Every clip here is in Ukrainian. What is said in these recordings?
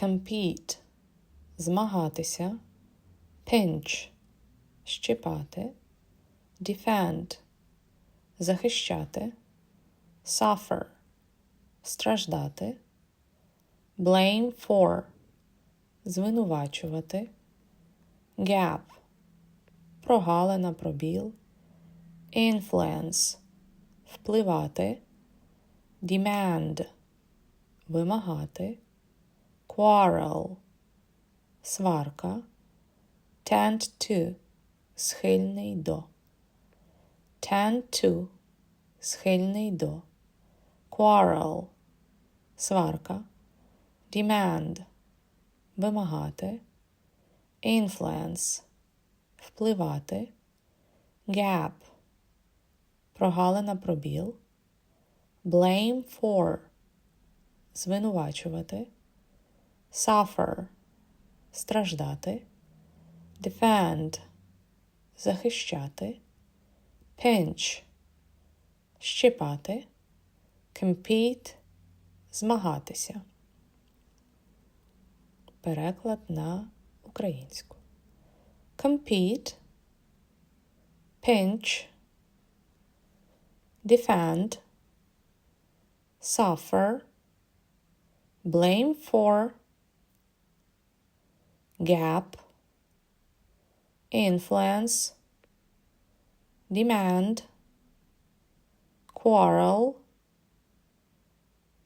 compete змагатися, pinch щипати, defend захищати, suffer страждати, blame for звинувачувати, gap прогалина, пробіл, influence впливати, demand вимагати, quarrel. Сварка, tend to. Схильний до, tend to. Схильний до, quarrel. Сварка, demand. Вимагати, influence. Впливати, gap. Прогалина пробіл, blame for. Звинувачувати, suffer страждати, defend захищати, pinch щипати, compete змагатися. Переклад на українську. Compete, pinch, defend, suffer, blame for, gap, influence, demand, quarrel,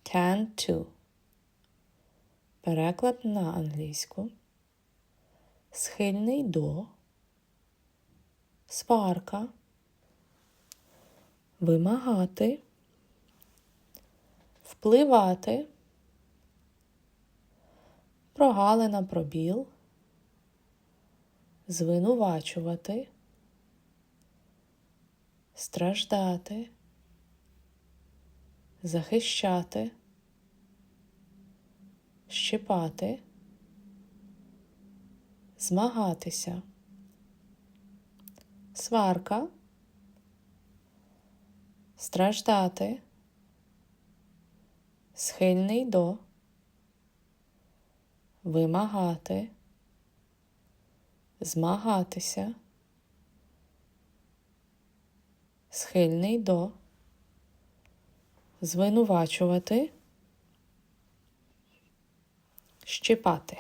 tend to. Переклад на англійську. Схильний до, сварка, вимагати, впливати, прогалина пробіл, звинувачувати, страждати, захищати, щипати, змагатися, сварка, страждати, схильний до, вимагати, змагатися, схильний до, звинувачувати, щипати.